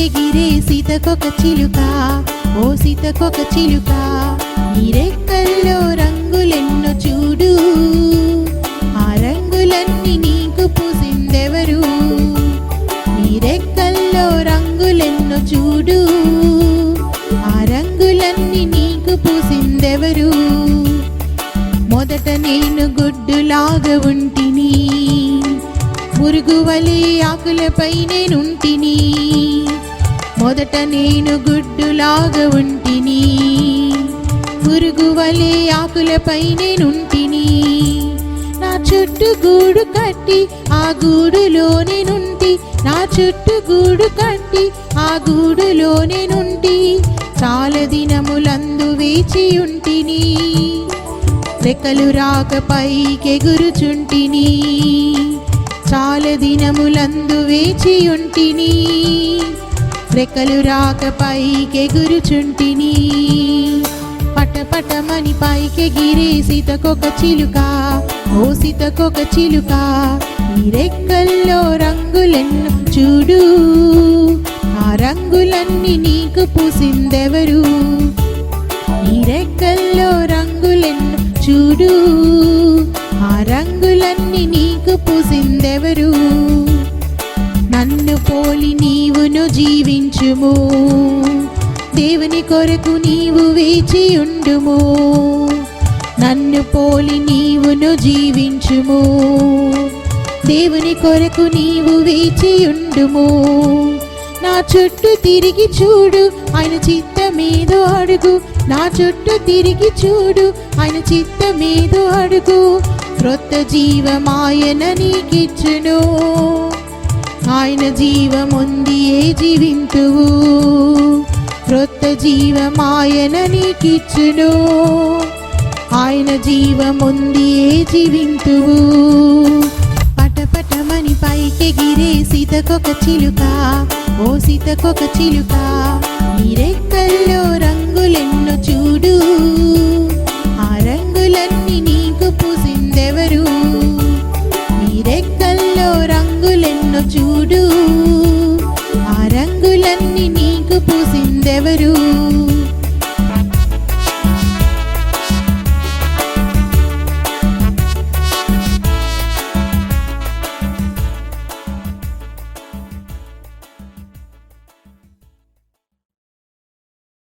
సీతకొక చిలుక. ఓ సీతకొక చిలుక నీరెక్కల్లో రంగులెన్నో చూడు. ఆ రంగులన్నీ నీకు పూసిందెవరు? నీరెక్కల్లో రంగులెన్నో చూడు. ఆ రంగులన్నీ నీకు పూసిందెవరు? మొదట నేను గుడ్డులాగా ఉంటిని పురుగు వలె ఆకులపై నేనుంటిని. మొదట నేను గుడ్డులాగా ఉంటిని. పురుగు వలె ఆకులపై నేనుంటిని. నా చుట్టూ గూడు కట్టి ఆ గూడులోనే నుండి నా చుట్టూ గూడు కట్టి ఆ గూడులోనే నుండి చాలా దినములందు వేచి ఉంటిని. రెక్కలు రాక పైకెగురుచుంటిని చాలా దినములందు వేచి ఉంటిని. రెక్కలు రాక పైకెగురుచుంటిని పటపటమని పైకెగిరే సీతకొక చిలుక ఓ సీతకొక చిలుక. ఈ రెక్కల్లో రంగులెన్నో చూడు ఆ రంగులన్నీ నీకు పూసిందెవరు? ఈ రెక్కల్లో రంగులెన్నో చూడు ఆ రంగులన్నీ నీకు పూసిందెవరు? నన్ను పోలి నీవును జీవించుము. దేవుని కొరకు నీవు వేచి ఉండుము. నన్ను పోలి నీవును జీవించుము. దేవుని కొరకు నీవు వేచి ఉండుము. నా చుట్టూ తిరిగి చూడు ఆయన చిత్తమేదో అడుగు. నా చుట్టూ తిరిగి చూడు ఆయన చిత్తమేదో అడుగు. క్రొత్త జీవమాయన నీకిచ్చును. ఆయన జీవముంది ఏ జీవింతువు? క్రొత్త జీవమాయన నీకిచ్చును. ఆయన జీవముంది ఏ జీవింతువు? పటపటమని పైకెగిరే సీతకొక చిలుక ఓ సీతకొక చిలుక నీ చూడు నీకు పూసిందెవరు?